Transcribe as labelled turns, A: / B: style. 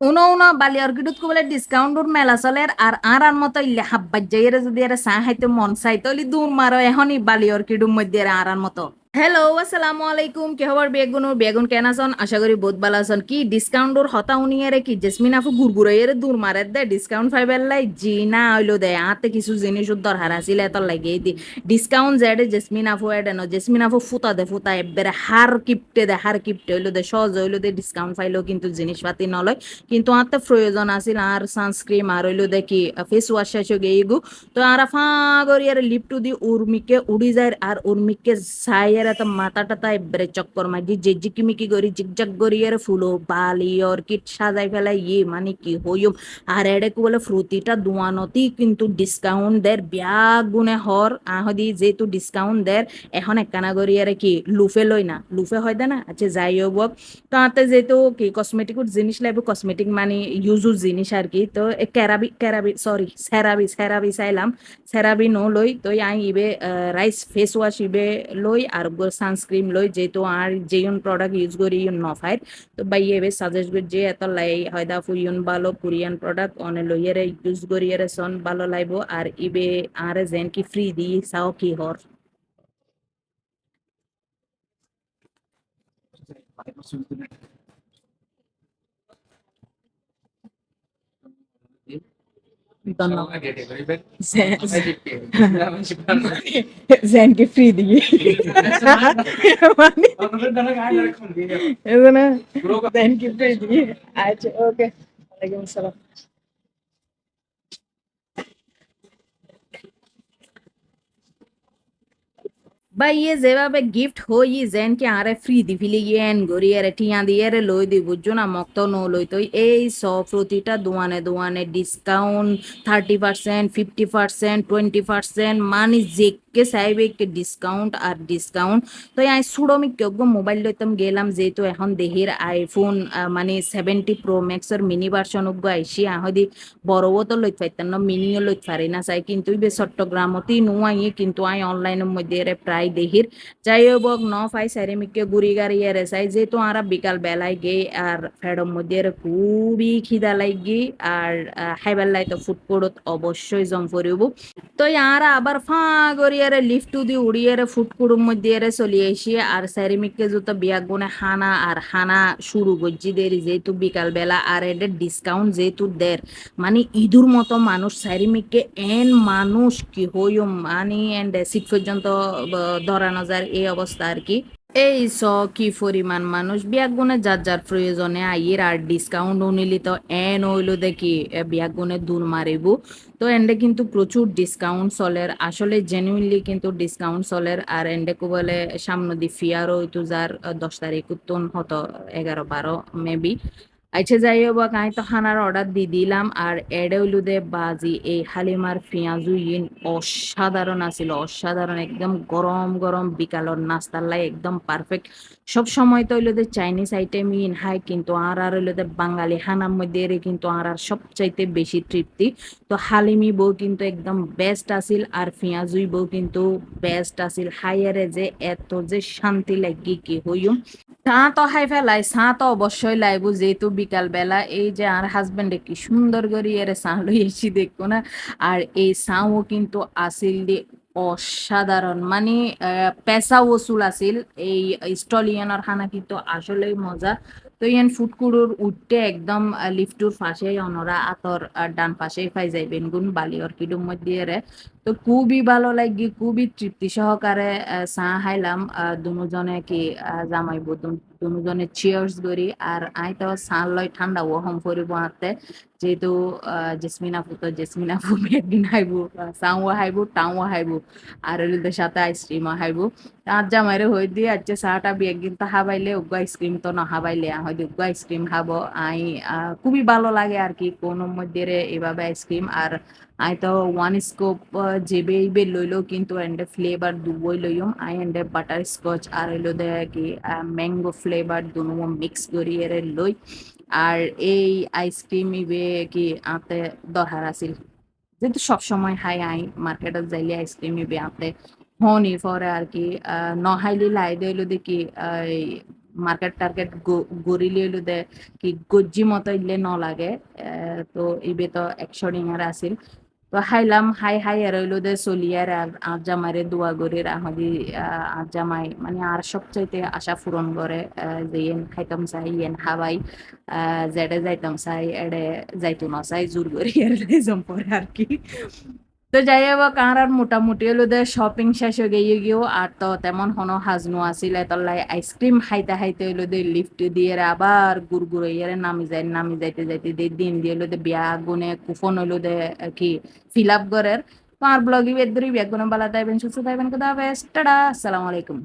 A: উনো উনো বালি অর্কিডুত কবলে ডিসকাউন্টর মেলা চলে, আর আর আর মতো ইল্লে হাব্বাত যাইরে যদি এর চা মন চাই তাহলে দূর মারো এখনই বালি অর্কিডুর মধ্যে আর আর মতো। হ্যালো আসসালামু আলাইকুম। কে হবার বেগুনুর বেগুন কেন আছেন? আশা করি বহুত ভালো আছেন। কি ডিসকাউন্টর হতা উনিয়ারে কি? জেসমিন আফু গুরগুরাইয়ের দূর মারে দে ডিসকাউন্ট ফাইবার লাই, জি না হইল দে আতে কিছু জিনিস দরকার আছিল এত লাগে দি। ডিসকাউন্ট জেডে জেসমিন আফু এডে ন জেসমিন আফু ফুতা দে ফুতা এবারে হার কিপটে দে, হার কিপটে হইল দে। সহজ হইল দে ডিসকাউন্ট ফাইলো কিন্তু জিনিসপাতি নলয়। কিন্তু আতে প্রয়োজন আছিল আর সানস্ক্রিম আর হইল দে কি ফেস ওয়াশ শেষ গেইগু। তো আর ফা করিয়ার লিপটু দি উর্মিকে উড়ি যায় আর উর্মিকে সাইয়ের এত মাথা টাতা এবারে চক্কর মাগি যে জিকিমিকি করি জিগজাগ করিয়ার ফুলো বালি অর্কিড সাজাই ফেলাই ইয়ে মানে কি হইম আর এডে কু বলে ফ্রুতিটা দোয়ানতি কিন্তু ডিসকাউন্ট দের বিয়া গুণে হর আহদি যেহেতু ডিসকাউন্ট দের এখন একখানা করিয়ারে কি লুফে লই না লুফে হয় দে না আচ্ছা যাই হোক তো আতে যেহেতু কি কসমেটিকুর জিনিস লাগবে কসমেটিক মানে ইউজুর জিনিস আর কি তো ক্যারাবি ক্যারাবি সরি সেরাবি সেরাবি চাইলাম সেরাবি নো লই তো আই ইবে রাইস ফেস ওয়াশ ইবে লই আর সানস্ক্রিন লই যেহেতু আর যেইন প্রোডাক্ট ইউজ করি ইউন নফাইর তো বাই এবে সাজেস্ট করি যে এত লাই হয়দা ফুইন ভালো কোরিয়ান প্রোডাক্ট অনে লইয়ারে ইউজ করিয়ারে সন ভালো লাইব। আর ইবে আর যেন কি ফ্রি দি সাও কি হর? ধন্যবাদ যেন কি ফ্রি দিয়ে মানে এজন্য যেন কি ফ্রি দিয়ে আচ্ছা ওকে ওয়ালাইকুম আসসালাম বা ইয়ে যেভাবে গিফট হই, যেন কে আরে ফ্রি দি ফিলি গরি গড়িয়ারে টিয়া দিয়ে লই দি, বুঝছ না? মক্ত নো লই তো, এই সব প্রতিটা দোয়ানে দোয়ানে discount thirty percent fifty percent twenty percent মানে যেকে চাইবে ডিসকাউন্ট আর ডিসকাউন্ট তো আই সুড়মি কেউ মোবাইল লইতাম গেলাম যেহেতু এখন দেহির আইফোন মানে সেভেন্টি প্রো ম্যাক্সের মিনি ভার্সন উগ্গ আইসি আহদি বড়ও তো লইতে পারতাম না মিনিও লইতে পারি না চাই কিন্তু ইবে চট্টগ্রামতেই নুয়াইয়ে কিন্তু আই অনলাইনের মধ্যে প্রায় দেহির যাই হোক ন ফাই সারিমিককে গুড়ি গাড়ি এরে চাই যেহেতু আরা বিকাল বেলায় গে আর ফেডম মধ্যে খুবই খিদা লাগি আর খাইবার লাই তো ফুড কোর্টত অবশ্যই জম করিব তো আর আবার ফা করিয়ারে লিফ্ট দি উড়িয়ারে ফুট কুড়ুম মধ্যে চলি আইসি আর সারিমিককে যত বিয়া গুনে হানা আর হানা শুরু গজ্জি দেরি যেহেতু বিকাল বেলা আর এটা ডিসকাউন্ট যেহেতু দের মানে ইঁদুর মতো মানুষ সারিমিককে এন মানুষ কি হইম মানে এন্ড সিট পর্যন্ত ধরানো যায় এই অবস্থা আর কি এই স কি পরিমাণ মানুষ বিয়াক গুনে যার যার প্রয়োজনে আইয়ের আর ডিসকাউন্ট উনিলি তো এন হইল দেখি বিয়াক গুনে দূর মারিব। তো এন্ডে কিন্তু প্রচুর ডিসকাউন্ট চলের। আসলে জেনুইনলি কিন্তু ডিসকাউন্ট চলের। আর এন্ডে কো বলে সামনে দি ফিয়ারও হইতো যার দশ তারিখ উত্তন হতো, এগারো বারো মেবি আচ্ছা যাই হোক আমি তো খানার অর্ডার দিয়ে দিলাম। আর এডে হইলুদে বাজি, এই হালিমার পেঁয়াজু ইন অসাধারণ আছিল, অসাধারণ, একদম গরম গরম বিকালর নাস্তার লাই একদম পারফেক্ট সব সময় তো হইলুদে চাইনিজ আইটেম ইন হাই, কিন্তু আর আর হইলুদে বাঙালি খানার মধ্যে এর কিন্তু আর আর সবচাইতে বেশি তৃপ্তি। তো হালিমি বউ কিন্তু একদম বেস্ট আছিল, আর পেঁয়াজুই বউ কিন্তু বেস্ট আছিল। হাইয়ারে যে এত যে শান্তি লাগি কি হইম। চা তো হাই ফেলাই চা তো অবশ্যই লাইব যেহেতু বিকাল বেলা। এই যে আর হাজবেন্ডে কি সুন্দর করে এর ছাঁ লইয়েছি দেখব না? আর এই ছাঁও কিন্তু আসিল দি অসাধারণ। মানে পেশা ওসুল আছিল এই স্টলিয়ানের খানা কিন্তু আসলেই মজা। তো ইয়ান ফুটকুড়ুর উঠতে একদম লিফটুর পাশে অনরা আতর ডান পাশে পাই যাইবেন গুণ বালি অর্কিডুর মধ্যে রে তো খুবই ভালো লাগি, খুবই তৃপ্তি সহকারে চা হাইলাম দুজনে কি জামাই দুজনে চিয়ার্স করি। আর আই তো চা লয় ঠান্ডা, ও হম ফুরিব হাতে যেহেতু জেসমিন আপু তো জেসমিন আপু একদিন হাইব চাও হাইব, টাও হাইব, আর এদের সাথে আইসক্রিমও হাইব। আর জামাইরে হই দিয়ে আচ্ছা চাটা বিয়ে কিন্তু হাবাইলে উগ্র আইসক্রিম তো না হাবাইলে। হয়তো উগ্র আইসক্রিম খাব আই খুবই ভালো লাগে আর কি, কোনো মধ্যে এভাবে আইসক্রিম। আর আই তো ওয়ান স্কোপ যেবে ইবে লইলো কিন্তু এন্ডে ফ্লেভার দুবই লইম আই এন্ডে বাটার স্কচ আর হইল দে কি ম্যাঙ্গো ফ্লেভার দুনো মিক্স করি এর লই আর এই আইসক্রিম ইবে কি আতে দরকার আছিল যেহেতু সবসময় হাই আই মার্কেটত যাইলে আইসক্রিম ইবে আতে হনি পরে আর কি নহাইলি লাই দিলো দেখি মার্কেট টার্কেট গরিলে হইল দে কি গজ্জি মতো ইলে ন লাগে তো ইবে তো একশো ডিঙার আছিল তো হাইলাম হাই হাই আর হইল দে চলি আর আর জামাইরে দোয়া গরির আহদি আর জামাই মানে আর সবচাইতে আশা পূরণ করে যে ইয়েন খাইতাম চাই ইয়েন হাবাই জেডে যাইতাম চাই এডে যাইতো না চাই জোর করি আর লেজম পরে আর কি তো যাই হোক আর মোটামুটি হলো দে শপিং শেষ হয়ে গিয়ে গিয়েও আর তো তেমন হনো হাজনো আসিল তল্লাই আইসক্রিম খাইতে খাইতে হইল দে লিফ্ট দিয়ে আবার গুড় গুড় ইয়ারে নামি যাই নামি যাইতে যাইতে দে, দিন দিয়ে হইল দে, বিয়া গুনে কুফন হইল দে, কি ফিল আপ করার তো আর ব্লগি বেদরি বিয়া গুনে বালা তাইবেন সুস্থ তাইবেন কথা আসসালামু আলাইকুম।